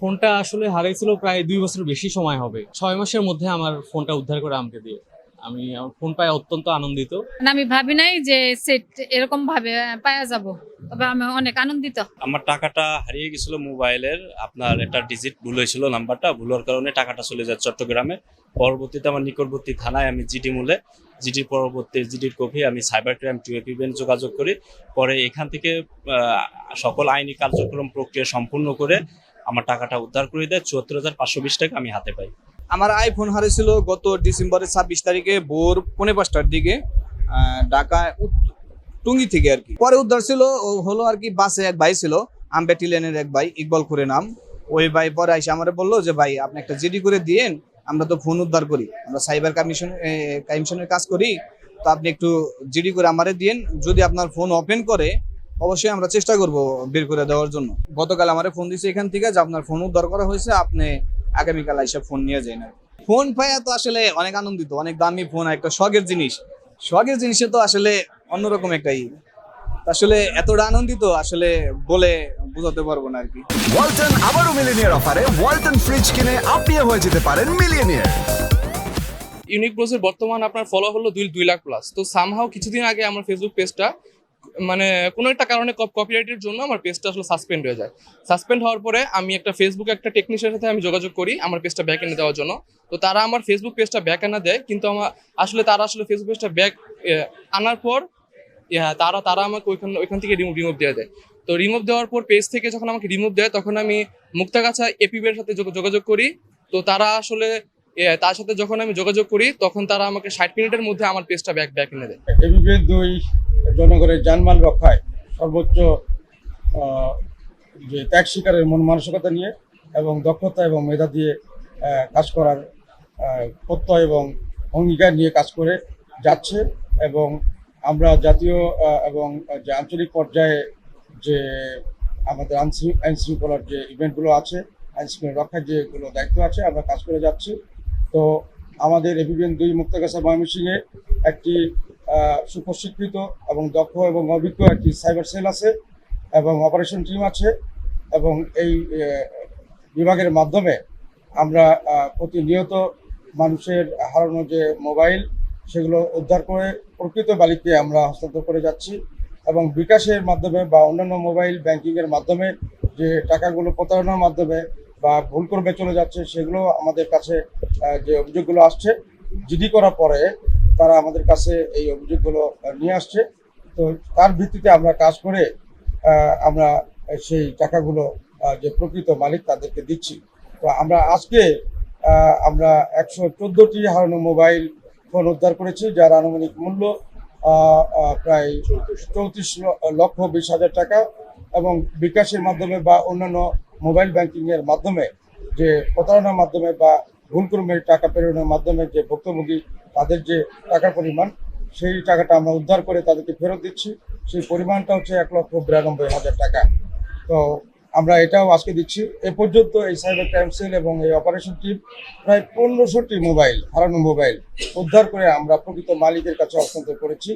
ফোনটা আসলে হারাইছিল প্রায় দুই বছর বেশি সময় হবে। ছয় মাসের মধ্যে আমার ফোনটা উদ্ধার করে আমাকে দিয়ে। আমি আমার ফোন পাই অত্যন্ত আনন্দিত। মানে আমি ভাবি নাই যে সেট এরকম ভাবে পাওয়া যাব। তবে আমি অনেক আনন্দিত। আমার টাকাটা হারিয়ে গেছিল মোবাইলের। আপনার একটা ডিজিট ভুল হয়েছিল নাম্বারটা। ভুল হওয়ার কারণে টাকাটা চলে যায় চট্টগ্রামে। পরবর্তীতে আমার নিকটবর্তী থানায় আমি জিডি মূলে জিডির পরবর্তী জিডির কপি আমি সাইবার ক্রাইম টু এপিবেন যোগাযোগ করি। পরে এখান থেকে আহ, সকল আইনি কার্যক্রম প্রক্রিয়া সম্পূর্ণ করে আমার টাকাটা উদ্ধার করে দেয়। চুয়াত্তর হাজার পাঁচশো বিশ টাকা আমি হাতে পাই। আমার আইফোন হারিয়েছিল গত ডিসেম্বরের ছাব্বিশ তারিখে ভোর পৌনে পাঁচটার দিকে আহ, ঢাকা টুঙ্গি থেকে আর কি। পরে উদ্ধার ছিল হলো আর কি বাসে এক ভাই ছিল আম্বেটি লেনের এক ভাই ইকবাল করে নাম। ওই ভাই পরে এসে আমারে বলল যে ভাই আপনি একটা জিডি করে দিয়েন আমরা তো ফোন উদ্ধার করি। আমরা সাইবার কমিশন কমিশনের কাজ করি তো আপনি একটু জিডি করে আমারে দিয়েন। যদি আপনার ফোন ওপেন করে অবশ্যই আমরা চেষ্টা করব বের করে দেওয়ার জন্য। গতকাল আমার ফোন দিয়েছে এখান থেকে যে আপনার ফোন উদ্ধার করা হয়েছে আপনি আগামীকাল এসে ফোন নিয়ে যাই না ফোন পাইয়া তো আসলে অনেক আনন্দিত অনেক দামি ফোন একটা শখের জিনিস। শখের জিনিসে তো আসলে অন্যরকম একটা ই। আসলে এতটা আনন্দিত আসলে বলে বোঝাতে পারব না আর কি। ওয়ালটন আবারও মিলিনিয়ার অফারে ওয়ালটন ফ্রিজ কিনে আপনিও হয়ে যেতে পারেন মিলিয়নিয়ার। ইউনিক ব্রোসের বর্তমান আপনার ফলো হলো দুই দুই লাখ প্লাস তো সামহাও কিছুদিন আগে আমার ফেসবুক পেজটা মানে কোনো একটা কারণে কপিরাইটের জন্য আমার পেজটা আসলে সাসপেন্ড হয়ে যায়। সাসপেন্ড হওয়ার পরে আমি একটা ফেসবুক একটা টেকনিশিয়ানের সাথে আমি যোগাযোগ করি আমার পেজটা ব্যাক এনে দেওয়ার জন্য। তো তারা আমার ফেসবুক পেজটা ব্যাক এনে দেয় কিন্তু আমার আসলে তারা আসলে ফেসবুক পেজটা ব্যাক আনার পর ইয়া, তারা তারা আমাকে ওইখান ওইখান থেকে রিমুভ রিমুভ দিয়ে দেয়। তো রিমুভ দেওয়ার পর পেজ থেকে যখন আমাকে রিমুভ দেয় তখন আমি মুক্তাগাছা এপিবের সাথে যোগাযোগ করি। তো তারা আসলে তার সাথে যখন আমি যোগাযোগ করি, তখন তারা আমাকে ষাট মিনিটের মধ্যে আমার পেজটা ব্যাক ব্যাক এনে দেয়। এবিপি দুই জনগণের যানমাল রক্ষায় সর্বোচ্চ যে ত্যাগ শিকারের মন মানসিকতা নিয়ে এবং দক্ষতা এবং মেধা দিয়ে কাজ করার প্রত্যয় এবং অঙ্গীকার নিয়ে কাজ করে যাচ্ছে এবং আমরা জাতীয় এবং যে আঞ্চলিক পর্যায়ে যে আমাদের আইনশৃ- আইন শৃঙ্খলার যে ইভেন্টগুলো আছে, আইন শৃঙ্খলা রক্ষার যেগুলো দায়িত্ব আছে, আমরা কাজ করে যাচ্ছি। তো আমাদের এবিবিএন দুই মুক্তাগাছা ময়মনসিংহে একটি সুপ্রশিক্ষিত এবং দক্ষ এবং অভিজ্ঞ একটি সাইবার সেল আছে এবং অপারেশন টিম আছে এবং এই বিভাগের মাধ্যমে আমরা প্রতিনিয়ত মানুষের হারানো যে মোবাইল সেগুলো উদ্ধার করে প্রকৃত মালিককে আমরা হস্তান্তর করে যাচ্ছি এবং বিকাশের মাধ্যমে বা অন্যান্য মোবাইল ব্যাংকিংয়ের মাধ্যমে যে টাকাগুলো প্রতারণার মাধ্যমে বা ভুল করবে চলে যাচ্ছে, সেগুলো আমাদের কাছে যে অভিযোগগুলো আসছে জিডি করার পরে তারা আমাদের কাছে এই অভিযোগগুলো নিয়ে আসছে। তো তার ভিত্তিতে আমরা কাজ করে আমরা সেই টাকাগুলো যে প্রকৃত মালিক তাদেরকে দিচ্ছি। তো আমরা আজকে আমরা একশো চোদ্দোটি হারানো মোবাইল ফোন উদ্ধার করেছি, যার আনুমানিক মূল্য প্রায় চৌত্রিশ লক্ষ বিশ হাজার টাকা। এবং বিকাশের মাধ্যমে বা অন্যান্য মোবাইল ব্যাংকিংয়ের মাধ্যমে যে প্রতারণার মাধ্যমে বা ভুলক্রমে টাকা প্রেরণের মাধ্যমে যে ভুক্তভোগী, তাদের যে টাকার পরিমাণ, সেই টাকাটা আমরা উদ্ধার করে তাদেরকে ফেরত দিচ্ছি। সেই পরিমাণটা হচ্ছে এক লক্ষ বিরানব্বই হাজার টাকা। তো আমরা এটাও আজকে দিচ্ছি। এ পর্যন্ত এই সাইবার ক্রাইম সেল এবং এই অপারেশন টিম প্রায় পনেরোশোটি মোবাইল, হারানো মোবাইল উদ্ধার করে আমরা প্রকৃত মালিকের কাছে হস্তান্তর করেছি।